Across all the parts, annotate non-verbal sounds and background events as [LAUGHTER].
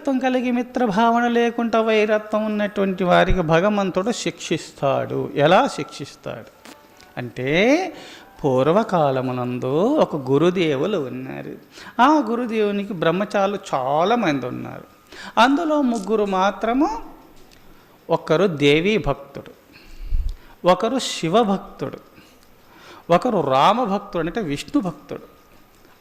మిత్రత్వం కలిగి మిత్రభావన లేకుండా వైరత్వం ఉన్నటువంటి వారికి భగవంతుడు శిక్షిస్తాడు. ఎలా శిక్షిస్తాడు? అంటే పూర్వకాలమునందు ఒక గురుదేవులు ఉన్నారు. ఆ గురుదేవునికి బ్రహ్మచారులు చాలామంది ఉన్నారు. అందులో ముగ్గురు మాత్రము ఒకరు దేవీ భక్తుడు ఒకరు శివభక్తుడు ఒకరు రామభక్తుడు అంటే విష్ణు భక్తుడు.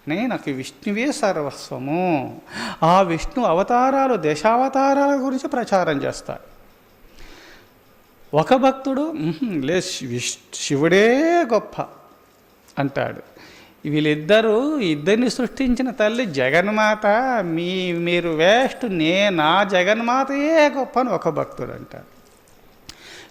నే నాకు విష్ణువే సర్వస్వము ఆ విష్ణు అవతారాలు దశావతారాల గురించి ప్రచారం చేస్తాడు ఒక భక్తుడు లే విష్ శివుడే గొప్ప అంటాడు. వీళ్ళిద్దరూ ఇద్దరిని సృష్టించిన తల్లి జగన్మాత మీ మీరు వేస్ట్ నే నా జగన్మాతయే గొప్ప అని ఒక భక్తుడు అంటాడు.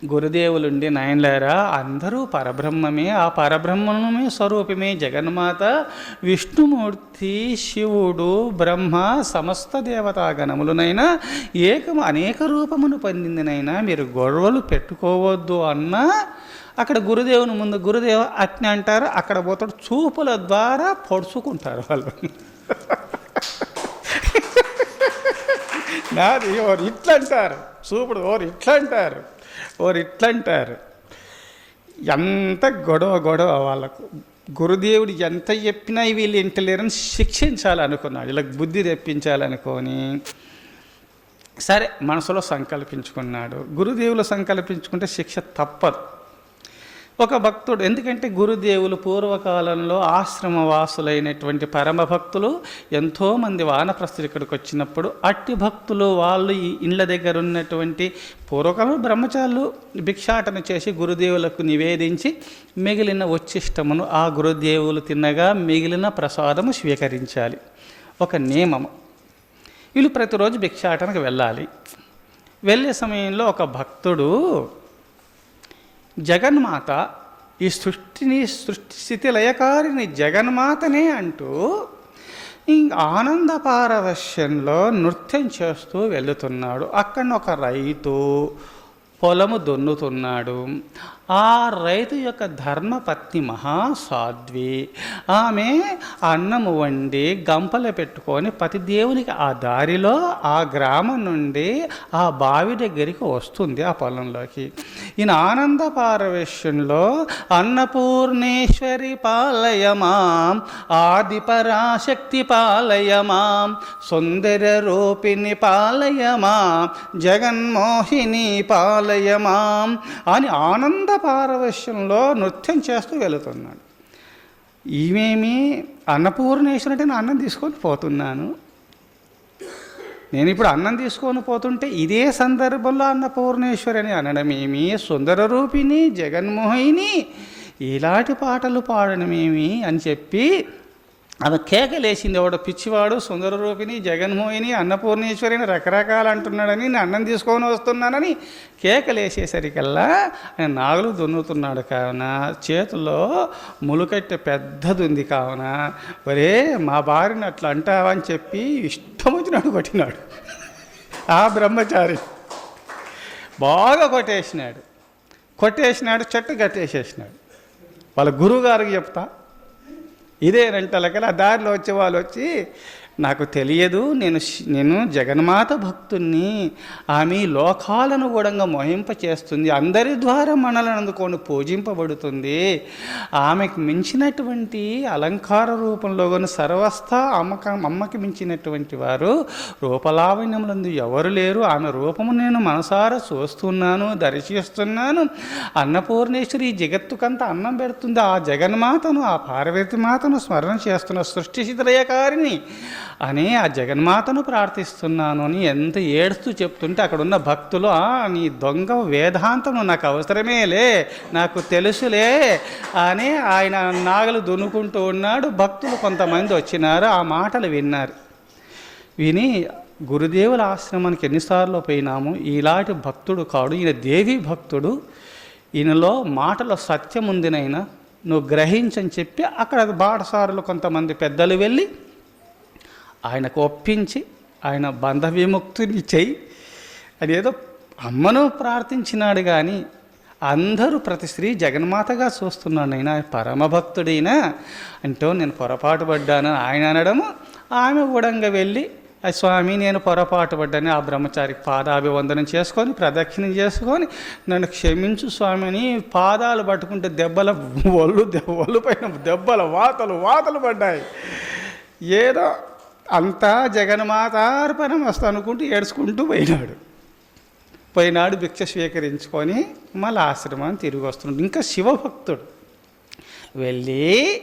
గురుదేవులుండి నాయనలారా అందరూ పరబ్రహ్మమే. ఆ పరబ్రహ్మమే స్వరూపమే. జగన్మాత విష్ణుమూర్తి శివుడు బ్రహ్మ సమస్త దేవతాగణములనైనా ఏకము అనేక రూపమును పొందిందినైనా మీరు గొడవలు పెట్టుకోవద్దు అన్నా అక్కడ గురుదేవుని ముందు గురుదేవ అట్ని అంటారు. అక్కడ పోతాడు చూపుల ద్వారా పొడుచుకుంటారు వాళ్ళు. [LAUGHS] నాది ఎవరు ఇట్లా అంటారు చూపుడు ఎవరు ఇట్లా అంటారు ఓరు ఇట్లంటారు. ఎంత గొడవ గొడవ వాళ్ళకు. గురుదేవుడు ఎంత చెప్పినా వీళ్ళు ఇంటలేరని శిక్షించాలనుకున్నాడు. ఇలా బుద్ధి తెప్పించాలనుకొని సరే మనసులో సంకల్పించుకున్నాడు. గురుదేవులు సంకల్పించుకుంటే శిక్ష తప్పదు. ఒక భక్తుడు ఎందుకంటే గురుదేవులు పూర్వకాలంలో ఆశ్రమవాసులైనటువంటి పరమ భక్తులు ఎంతోమంది వానప్రస్తులు ఇక్కడికి వచ్చినప్పుడు అట్టి భక్తులు వాళ్ళు ఈ ఇండ్ల దగ్గర ఉన్నటువంటి పూర్వకాలంలో బ్రహ్మచారులు భిక్షాటన చేసి గురుదేవులకు నివేదించి మిగిలిన వచ్చిష్టమును ఆ గురుదేవులు తిన్నగా మిగిలిన ప్రసాదము స్వీకరించాలి. ఒక నియమము. వీళ్ళు ప్రతిరోజు భిక్షాటనకు వెళ్ళాలి. వెళ్ళే సమయంలో ఒక భక్తుడు జగన్మాత ఈ సృష్టిని సృష్టి స్థితి లయకారిని జగన్మాతనే అంటూ ఆనంద పారవశ్యంలో నృత్యం చేస్తూ వెళుతున్నాడు. అక్కడ ఒక రైతు పొలము దున్నుతున్నాడు. ఆ రైతు యొక్క ధర్మపత్ని మహాసాధ్వి. ఆమె అన్నము వండి గంపలు పెట్టుకొని పతి దేవునికి ఆ దారిలో ఆ గ్రామం నుండి ఆ బావి దగ్గరికి వస్తుంది ఆ పొలంలోకి. ఈయన ఆనంద పారవేశ్యంలో అన్నపూర్ణేశ్వరి పాలయమాం ఆది పరాశక్తి పాలయమాం సుందర రూపిణి పాలయమాం జగన్మోహిని పాలయమాం అని ఆనంద పారవశ్యంలో నృత్యం చేస్తూ వెళుతున్నాడు. ఈమెమి అన్నపూర్ణేశ్వరి అంటే నేను అన్నం తీసుకొని పోతున్నాను. నేను ఇప్పుడు అన్నం తీసుకొని పోతుంటే ఇదే సందర్భంలో అన్నపూర్ణేశ్వరి అని అనడమేమి సుందర రూపిణి జగన్మోహిని ఇలాంటి పాటలు పాడడమేమి అని చెప్పి ఆమె కేకలేసింది ఎవడో పిచ్చివాడు సుందర రూపిణి జగన్మోహిని అన్నపూర్ణేశ్వరిని రకరకాలు అంటున్నాడని నేను అన్నం తీసుకొని వస్తున్నానని కేకలేసేసరికల్లా ఆయన నాగులు దున్నుతున్నాడు కావున. చేతుల్లో ములుకట్టె పెద్దది ఉంది కావున. ఒరే మా భార్యని అట్లా అంటావని చెప్పి ఇష్టం వచ్చినాడు కొట్టినాడు. ఆ బ్రహ్మచారి బాగా కొట్టేసినాడు. కొట్టేసినాడు చెట్టు కట్టేసేసినాడు వాళ్ళ గురువుగారికి చెప్తా. ఇదే ఇదేనంటలకల దారిలో వచ్చే వాళ్ళు వచ్చి నాకు తెలియదు నేను నేను జగన్మాత భక్తుణ్ణి. ఆమె లోకాలను కూడా మోహింప చేస్తుంది అందరి ద్వారా మనలను అందుకొని పూజింపబడుతుంది. ఆమెకు మించినటువంటి అలంకార రూపంలో కొన్ని సర్వస్థ అమ్మక అమ్మకి మించినటువంటి వారు రూపలావణ్యములందు ఎవరు లేరు. ఆమె రూపము నేను మనసారా చూస్తున్నాను దర్శిస్తున్నాను. అన్నపూర్ణేశ్వరి జగత్తుకంత అన్నం పెడుతుంది. ఆ జగన్మాతను ఆ పార్వతి మాతను స్మరణ చేస్తున్న సృష్టి శిథిలయకారిని అని ఆ జగన్మాతను ప్రార్థిస్తున్నాను అని ఎంత ఏడుస్తూ చెప్తుంటే అక్కడ ఉన్న భక్తులు నీ దొంగ వేదాంతము నాకు అవసరమేలే నాకు తెలుసులే అని ఆయన నాగలు దున్నుకుంటూ ఉన్నాడు. భక్తులు కొంతమంది వచ్చినారు ఆ మాటలు విన్నారు. విని గురుదేవుల ఆశ్రమానికి ఎన్నిసార్లు పోయినాము. ఇలాంటి భక్తుడు కాడు ఈయన దేవి భక్తుడు. ఈయనలో మాటలో సత్యం ఉందినైనా నువ్వు గ్రహించని చెప్పి అక్కడ బాటసారులు కొంతమంది పెద్దలు వెళ్ళి ఆయనకు ఒప్పించి ఆయన బంధ విముక్తిని చేయి అదేదో అమ్మను ప్రార్థించినాడు కానీ అందరూ ప్రతి స్త్రీ జగన్మాతగా చూస్తున్నాడు అయినా పరమభక్తుడైనా అంటూ నేను పొరపాటు పడ్డాను. ఆయన అనడము ఆమె ఉడంగా వెళ్ళి "ఆ స్వామి నేను పొరపాటు పడ్డాను. ఆ బ్రహ్మచారికి పాదాభివందనం చేసుకొని ప్రదక్షిణం చేసుకొని నన్ను క్షమించు స్వామిని పాదాలు పట్టుకుంటే దెబ్బల ఒళ్ళు ఒళ్ళు పైన దెబ్బల వాతలు వాతలు పడ్డాయి. ఏదో అంతా జగన్మాతార్పణం వస్తా అనుకుంటూ ఏడ్చుకుంటూ పోయినాడు. పోయినాడు భిక్ష స్వీకరించుకొని మళ్ళీ ఆశ్రమాన్ని తిరిగి వస్తున్నాడు. ఇంకా శివభక్తుడు వెళ్ళి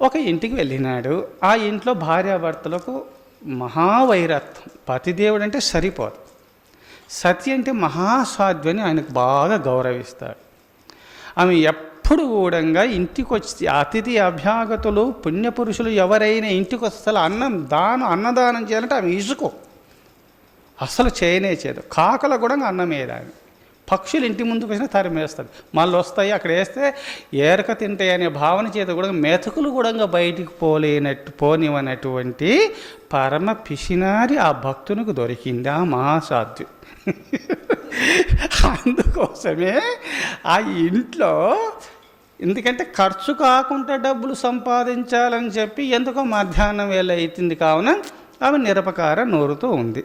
ఒక ఇంటికి వెళ్ళినాడు. ఆ ఇంట్లో భార్యాభర్తలకు మహావైరత్వం. పతిదేవుడు అంటే సరిపోదు. సతి అంటే మహాసాధ్వని ఆయనకు బాగా గౌరవిస్తాడు. ఆమె ఎప్పుడు కూడా ఇంటికి వచ్చి అతిథి అభ్యాగతులు పుణ్యపురుషులు ఎవరైనా ఇంటికి వస్తే అన్నం దానం అన్నదానం చేయాలంటే ఆమె ఇసుకో. అసలు చేయనే చేయదు. కాకల కూడా అన్నం వేయదాన్ని పక్షులు ఇంటి ముందుకు వచ్చినా తరిమేస్తుంది మళ్ళీ వస్తాయి అక్కడ వేస్తే ఏరక తింటాయి అనే భావన చేత కూడా మెతుకులు కూడా బయటికి పోలేనట్టు పోనివనటువంటి పరమ పిసినారి ఆ భక్తునికి దొరికింది ఆ మహాసాధ్యు [LAUGHS] అందుకోసమే ఆ ఇంట్లో ఎందుకంటే ఖర్చు కాకుండా డబ్బులు సంపాదించాలని చెప్పి ఎందుకో మధ్యాహ్నం వేళ అవుతుంది కావున ఆమె నిరపకార నోరుతో ఉంది.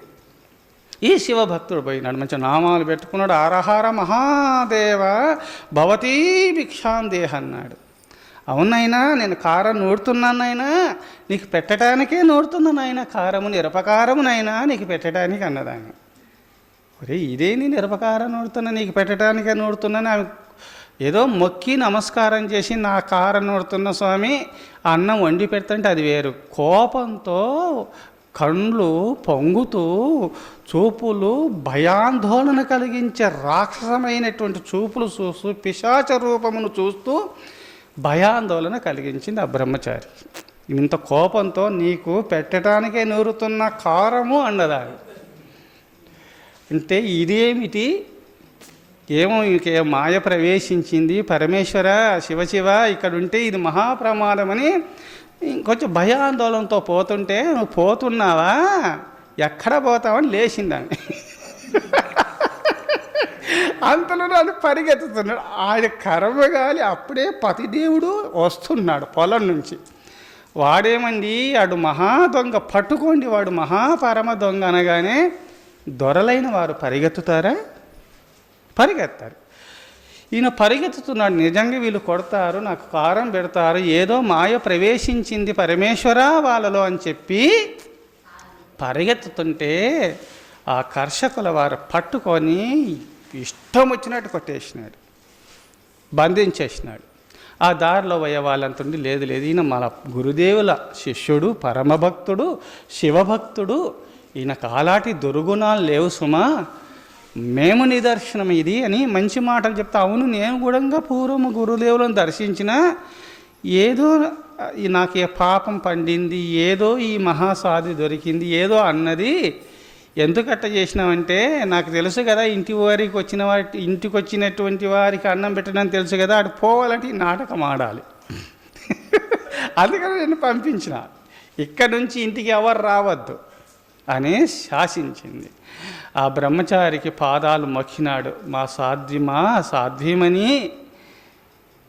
ఈ శివభక్తుడు పోయినాడు మంచి నామాలు పెట్టుకున్నాడు ఆరహార మహాదేవ భవతీ భిక్షాందేహ అన్నాడు అవునైనా నేను కారం నూడుతున్నానైనా నీకు పెట్టడానికే నూడుతున్నానైనా కారము నిరపకారమునైనా నీకు పెట్టడానికి అన్నదాన్ని ఒరే ఇదేని నిరపకారం నూడుతున్నా నీకు పెట్టడానికే నూడుతున్నాను ఆమె ఏదో మొక్కి నమస్కారం చేసి నా కారం నడుతున్న స్వామి అన్నం వండి పెడుతుంటే అది వేరు. కోపంతో కండ్లు పొంగుతూ చూపులు భయాందోళన కలిగించే రాక్షసమైనటువంటి చూపులు చూస్తూ పిశాచ రూపమును చూస్తూ భయాందోళన కలిగించింది ఆ బ్రహ్మచారి. ఇంత కోపంతో నీకు పెట్టడానికే నూరుతున్న కారము అన్నదాన్ని. అంటే ఇదేమిటి? ఏమో ఇంకే మాయ ప్రవేశించింది. పరమేశ్వర శివశివ ఇక్కడ ఉంటే ఇది మహాప్రమాదమని ఇంకొంచెం భయాందోళనతో పోతుంటే నువ్వు పోతున్నావా? ఎక్కడ పోతావని లేచిందాన్ని అంతలో అది పరిగెత్తుతున్నాడు. ఆయన కర్మగాలి అప్పుడే పతిదేవుడు వస్తున్నాడు పొలం నుంచి. వాడేమండి వాడు మహా దొంగ పట్టుకోండి వాడు మహాపరమ దొంగ అనగానే దొరలైన వారు పరిగెత్తుతారా? పరిగెత్తారు. ఈయన పరిగెత్తుతున్నాడు. నిజంగా వీళ్ళు కొడతారు నాకు కారం పెడతారు ఏదో మాయ ప్రవేశించింది పరమేశ్వర వాళ్ళలో అని చెప్పి పరిగెత్తుతుంటే ఆ కర్షకుల వారు పట్టుకొని ఇష్టం వచ్చినట్టు కొట్టేసినాడు. బంధించేసినాడు. ఆ దారిలో పోయే వాళ్ళంతుండి లేదు లేదు ఈయన మన గురుదేవుల శిష్యుడు పరమభక్తుడు శివభక్తుడు ఈయన కాలాటి దుర్గుణాలు లేవు సుమా. మేము నిదర్శనం ఇది అని మంచి మాటలు చెప్తా. అవును నేను కూడా పూర్వం గురుదేవులను దర్శించిన ఏదో నాకు ఏ పాపం పండింది ఏదో ఈ మహాసాధి దొరికింది ఏదో అన్నది ఎందుకట్ట చేసినామంటే నాకు తెలుసు కదా ఇంటి వారికి వచ్చిన వారి ఇంటికి వచ్చినటువంటి వారికి అన్నం పెట్టడం తెలుసు కదా అటు పోవాలంటే ఈ నాటకం ఆడాలి. [LAUGHS] అందుకని నేను పంపించిన. ఇక్కడ నుంచి ఇంటికి ఎవరు రావద్దు. అని శాసించింది. ఆ బ్రహ్మచారికి పాదాలు మొక్కినాడు. మా సాధ్యమా? సాధ్యమని?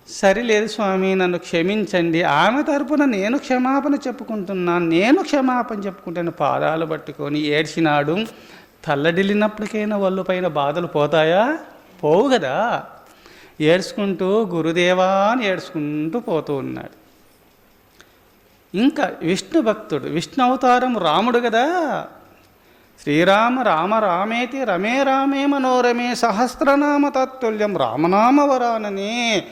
సరిలేదు స్వామి నన్ను క్షమించండి. ఆమె తరపున నేను క్షమాపణ చెప్పుకుంటున్నాను. నేను క్షమాపణ చెప్పుకుంటాను. పాదాలు పట్టుకొని ఏడ్చినాడు. తల్లడిల్లినప్పటికైనా వాళ్ళు పైన బాధలు పోతాయా? పోవు కదా ఏడ్చుకుంటూ గురుదేవా అని ఏడ్చుకుంటూ పోతూ ఉన్నాడు. ఇంకా విష్ణు భక్తుడు విష్ణు అవతారం రాముడు కదా. శ్రీరామ రామ రామేతి రమే రామే మనోరమే సహస్రనామ తత్తుల్యం రామనామవరానని.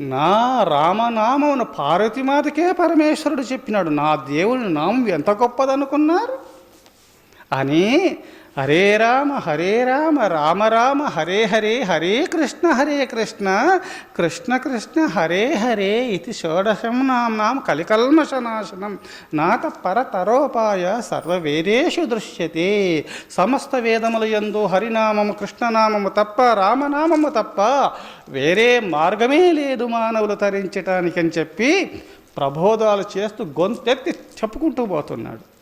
నా రామనామమును పార్వతీమాతకే పరమేశ్వరుడు చెప్పినాడు. నా దేవుని నామం ఎంత గొప్పదనుకున్నారు? అని హరే రామ హరే రామ రామ రామ హరే హరే హరే కృష్ణ హరే కృష్ణ కృష్ణ కృష్ణ హరే హరే ఇది షోడశం నామ్నాం కలికల్మషనాశనం. నాత పరతరోపాయ సర్వవేదేషు దృశ్యతే. సమస్త వేదముల యందు హరినామము కృష్ణనామము తప్ప రామనామము తప్ప వేరే మార్గమే లేదు మానవులు తరించటానికి అని చెప్పి ప్రబోధాలు చేస్తూ గొంతెత్తి చెప్పుకుంటూ పోతున్నాడు.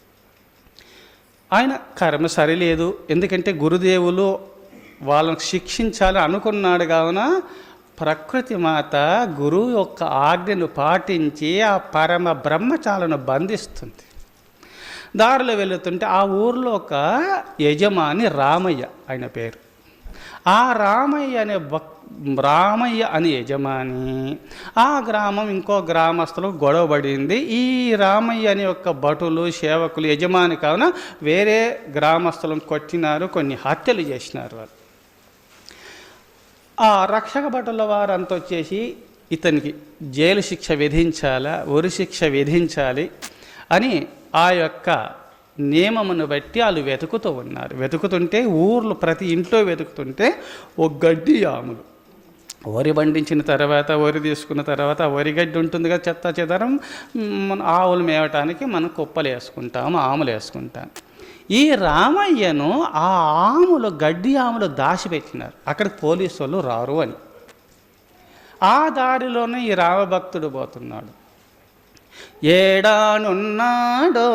ఆయన కర్మ సరిలేదు. ఎందుకంటే గురుదేవులు వాళ్ళని శిక్షించాలి అనుకున్నాడు కావున ప్రకృతి మాత గురువు యొక్క ఆజ్ఞను పాటించి ఆ పరమ బ్రహ్మచాలను బంధిస్తుంది. దారిలో వెళుతుంటే ఆ ఊర్లో ఒక యజమాని రామయ్య ఆయన పేరు. ఆ రామయ్య అనే భక్ రామయ్య అనే యజమాని. ఆ గ్రామం ఇంకో గ్రామస్తులు గొడవబడింది. ఈ రామయ్య అనే యొక్క భటులు సేవకులు యజమాని కావున వేరే గ్రామస్తులను కొట్టినారు కొన్ని హత్యలు చేసినారు వారు ఆ రక్షక భటుల వారంతా వచ్చేసి ఇతనికి జైలు శిక్ష విధించాలా ఉరి శిక్ష విధించాలి అని ఆ యొక్క నియమమును బట్టి వాళ్ళు వెతుకుతూ ఉన్నారు. వెతుకుతుంటే ఊర్లు ప్రతి ఇంట్లో వెతుకుతుంటే ఓ గడ్డి ఆములు. వరి పండించిన తర్వాత వరి తీసుకున్న తర్వాత వరి గడ్డి ఉంటుంది కదా చెత్త చెదరం మన ఆవులు మేవటానికి మనం కుప్పలు వేసుకుంటాము ఆములు వేసుకుంటాం. ఈ రామయ్యను ఆ ఆములు గడ్డి ఆములు దాచిపెట్టినారు. అక్కడికి పోలీసు వాళ్ళు రారు అని. ఆ దారిలోనే ఈ రామభక్తుడు పోతున్నాడు. ఏడానున్నాడో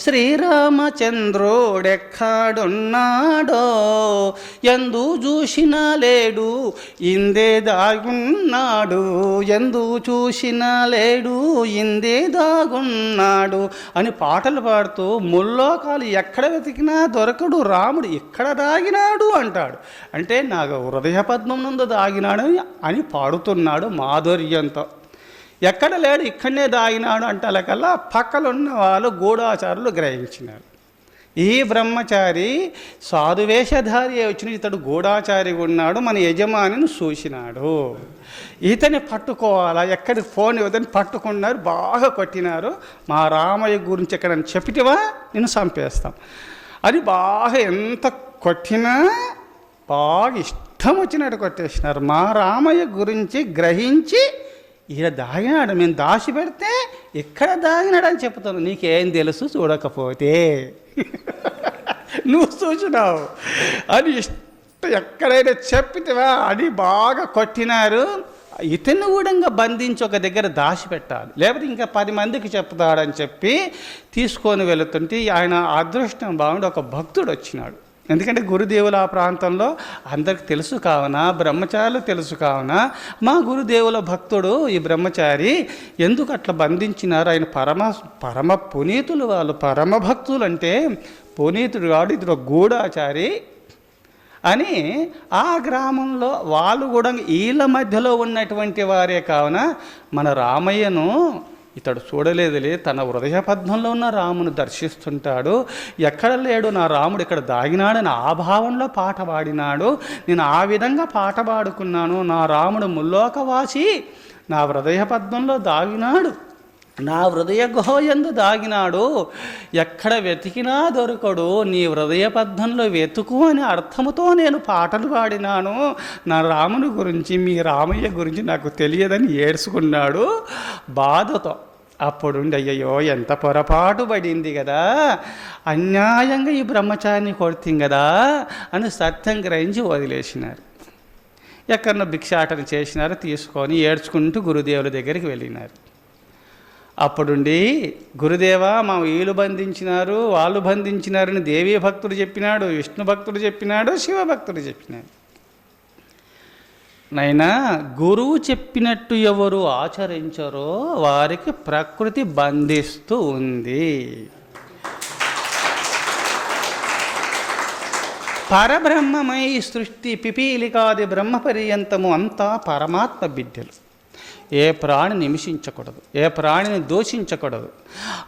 శ్రీరామచంద్రుడెక్కాడున్నాడో ఎందు చూసినా లేడు ఇందే దాగున్నాడు. ఎందు చూసినా లేడు ఇందే దాగున్నాడు అని పాటలు పాడుతూ ముల్లోకాలు ఎక్కడ వెతికినా దొరకడు. రాముడు ఇక్కడ దాగినాడు అంటాడు. అంటే నాకు హృదయ పద్మం నందు దాగినాడు అని పాడుతున్నాడు మాధుర్యంతో. ఎక్కడ లేడు ఇక్కడనే దాగినాడు అంటలకల్లా పక్కలున్న వాళ్ళు గూఢాచారులు గ్రహించినారు. ఈ బ్రహ్మచారి సాధువేషధారి వచ్చిన ఇతడు గూఢాచారి ఉన్నాడు మన యజమానిని చూసినాడు. ఇతని పట్టుకోవాలా ఎక్కడికి ఫోన్ ఇవ్వదని పట్టుకున్నారు బాగా కొట్టినారు. మా రామయ్య గురించి ఎక్కడ చెప్పిటివా? నేను చంపేస్తాం. అది బాగా ఎంత కొట్టినా బాగా ఇష్టం వచ్చినట్టు కొట్టేసినారు. మా రామయ్య గురించి గ్రహించి ఈడ దాగినాడు మేము దాచి పెడితే ఇక్కడ దాగినాడు అని చెప్తాను నీకేం తెలుసు? చూడకపోతే. నువ్వు చూసినావు. అని ఇష్టం ఎక్కడైనా చెప్పితేవా? అని బాగా కొట్టినారు. ఇతను కూడా బంధించి ఒక దగ్గర దాచిపెట్టాలి లేకపోతే ఇంకా పది మందికి చెప్తాడని చెప్పి తీసుకొని వెళుతుంటే ఆయన అదృష్టం బాగుండి ఒక భక్తుడు వచ్చినాడు. ఎందుకంటే గురుదేవుల ఆ ప్రాంతంలో అందరికి తెలుసు కావున బ్రహ్మచారులు తెలుసు కావున మా గురుదేవుల భక్తుడు ఈ బ్రహ్మచారి ఎందుకు అట్లా బంధించినారు? ఆయన పరమ పరమ పునీతులు వాళ్ళు పరమ భక్తులు అంటే పునీతుడు కాడు ఇది ఒక గూఢాచారి అని ఆ గ్రామంలో వాళ్ళు కూడా వీళ్ళ మధ్యలో ఉన్నటువంటి వారే కావున మన రామయ్యను ఇతడు చూడలేదులే తన హృదయ పద్మంలో ఉన్న రామును దర్శిస్తుంటాడు. ఎక్కడ లేడు నా రాముడు ఇక్కడ దాగినాడని ఆ భావంలో పాట పాడినాడు. నేను ఆ విధంగా పాట పాడుకున్నాను. నా రాముడు ముల్లోకవాసి నా హృదయ పద్మంలో దాగినాడు. నా హృదయ గుహయందు దాగినాడు. ఎక్కడ వెతికినా దొరకడు. నీ హృదయ పద్మంలో వెతుకు అని అర్థముతో నేను పాటలు పాడినాను. నా రాముని గురించి మీ రామయ్య గురించి నాకు తెలియదని ఏడ్చుకున్నాడు. బాధతో అప్పుడుండి అయ్యయ్యో ఎంత పొరపాటు పడింది కదా అన్యాయంగా ఈ బ్రహ్మచారిని కొడుతుంది కదా అని సత్యం గ్రహించి వదిలేసినారు. ఎక్కడన్నా భిక్షాటన చేసినారు తీసుకొని ఏడ్చుకుంటూ గురుదేవుల దగ్గరికి వెళ్ళినారు. అప్పుడుండి గురుదేవా మా వీళ్ళు బంధించినారు వాళ్ళు బంధించినారని దేవీ భక్తుడు చెప్పినాడు విష్ణు భక్తుడు చెప్పినాడు శివ భక్తుడు చెప్పినాడు. నైనా గురువు చెప్పినట్టు ఎవరు ఆచరించరో వారికి ప్రకృతి బంధిస్తూ ఉంది. పరబ్రహ్మమై సృష్టి పిపీలికాది బ్రహ్మపర్యంతము అంతా పరమాత్మ బిడ్డలు. ఏ ప్రాణి నిమిషించకూడదు ఏ ప్రాణిని దూషించకూడదు.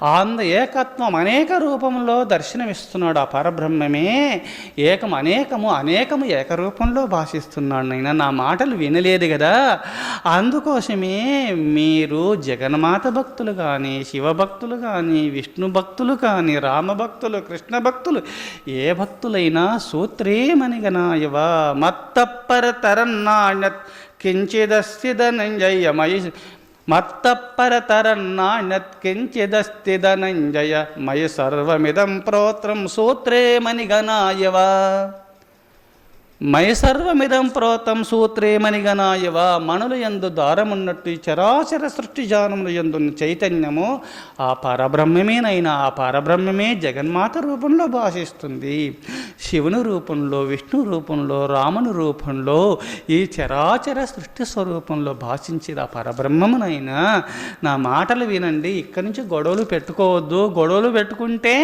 అంద ఏకత్వం అనేక రూపంలో దర్శనమిస్తున్నాడు ఆ పరబ్రహ్మమే. ఏకం అనేకము అనేకము ఏకరూపంలో భాషిస్తున్నాడు నైనా నా మాటలు వినలేదు కదా అందుకోసమే మీరు జగన్మాత భక్తులు కానీ శివభక్తులు కానీ విష్ణు భక్తులు కానీ రామభక్తులు కృష్ణ భక్తులు ఏ భక్తులైనా సూత్రేమనిగనాయవ మత్తప్పర తరన్నాణ్యత్ కించిదస్తి ధనంజయ మయి మత్తపరతరన్నాణ్యత్ కించిదస్తి ధనంజయ మయి సర్వమిదం ప్రోత్రం సూత్రే మణిగణాయవ. మై సర్వమిదం ప్రోతం సూత్రే మణిగణాయవ మనుల ఎందు దారమున్నట్టు ఈ చరాచర సృష్టి జానములు ఎందున్న చైతన్యము ఆ పరబ్రహ్మమేనైనా ఆ పరబ్రహ్మమే జగన్మాత రూపంలో భాషిస్తుంది. శివుని రూపంలో విష్ణు రూపంలో రాముని రూపంలో ఈ చరాచర సృష్టి స్వరూపంలో భాషించిన ఆ పరబ్రహ్మమునైనా నా మాటలు వినండి ఇక్కడి నుంచి గొడవలు పెట్టుకోవద్దు. గొడవలు పెట్టుకుంటే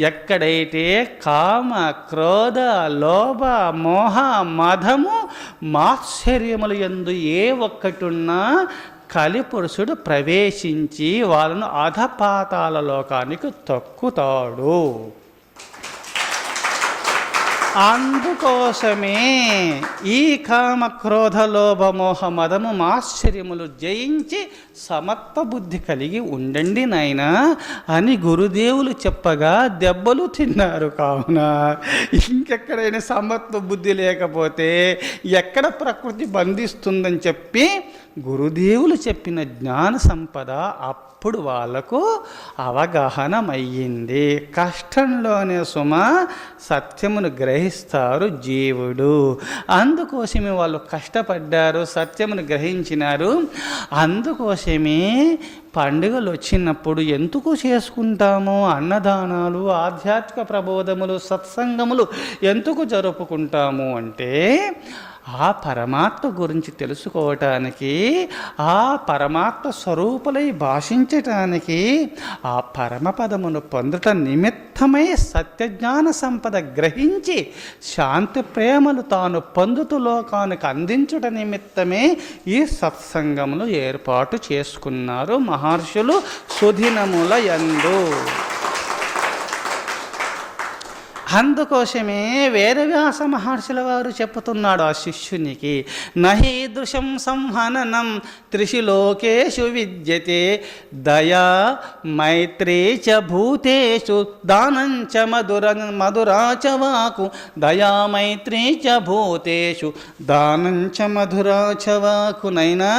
ఎక్కడైతే కామ క్రోధ లోభ మోహ మధము మాత్సర్యములు ఎందు ఏ ఒక్కటున్నా కలిపురుషుడు ప్రవేశించి వాళ్ళను అధపాతాల లోకానికి తొక్కుతాడు. అందుకోసమే ఈ కామ క్రోధ లోభ మోహ మదము ఆశ్చర్యములు జయించి సమత్వ బుద్ధి కలిగి ఉండండి నాయనా అని గురుదేవులు చెప్పగా దెబ్బలు తిన్నారు కావున. ఇంకెక్కడైనా సమత్వ బుద్ధి లేకపోతే ఎక్కడ ప్రకృతి బంధిస్తుందని చెప్పి గురుదేవులు చెప్పిన జ్ఞాన సంపద అప్పుడు వాళ్ళకు అవగాహనమయ్యింది. కష్టంలోనే సుమ సత్యమును గ్రహిస్తారు జీవుడు. అందుకోసమే వాళ్ళు కష్టపడ్డారు సత్యమును గ్రహించినారు. అందుకోసమే పండుగలు వచ్చినప్పుడు ఎందుకు చేసుకుంటాము? అన్నదానాలు ఆధ్యాత్మిక ప్రబోధములు సత్సంగములు ఎందుకు జరుపుకుంటాము అంటే ఆ పరమాత్మ గురించి తెలుసుకోవటానికి ఆ పరమాత్మ స్వరూపులై భాషించటానికి ఆ పరమపదమును పొందట నిమిత్తమై సత్యజ్ఞాన సంపద గ్రహించి శాంతి ప్రేమలు తాను పొందుతూ లోకానికి అందించుట నిమిత్తమే ఈ సత్సంగములు ఏర్పాటు చేసుకున్నారు మహర్షులు సుదినముల యందు. అందుకోసమే వేదవ్యాస మహర్షుల వారు చెప్పుతున్నాడు ఆ శిష్యునికి నహీదృశం సంహననం త్రిషు లోకేషు విద్యతే దయా మైత్రీ చ భూతేషు దానం చ మధుర మధురా చ వాకు దయా మైత్రీ చ భూతేషు దానం చ మధురా చ వాకునైనా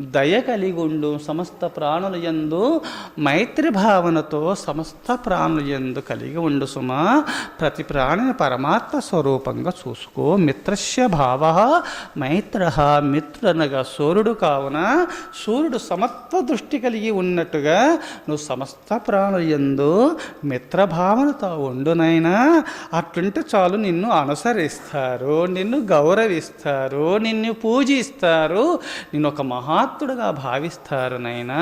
దయ కలిగుండు సమస్త ప్రాణుల యందు మైత్రి భావనతో సమస్త ప్రాణుల యందు కలిగి ఉండు సుమా. ప్రతి ప్రాణిని పరమాత్మ స్వరూపంగా చూసుకో. మిత్రస్య భావ మైత్ర మిత్రుడనగా సూర్యుడు కావున సూర్యుడు సమత్వ దృష్టి కలిగి ఉన్నట్టుగా నువ్వు సమస్త ప్రాణుల యందు మిత్రభావనతో ఉండునైనా అట్లుంటే చాలు నిన్ను అనుసరిస్తారు నిన్ను గౌరవిస్తారు నిన్ను పూజిస్తారు. నిన్ను ఒక మహాత్ముడుగా భావిస్తారు నైనా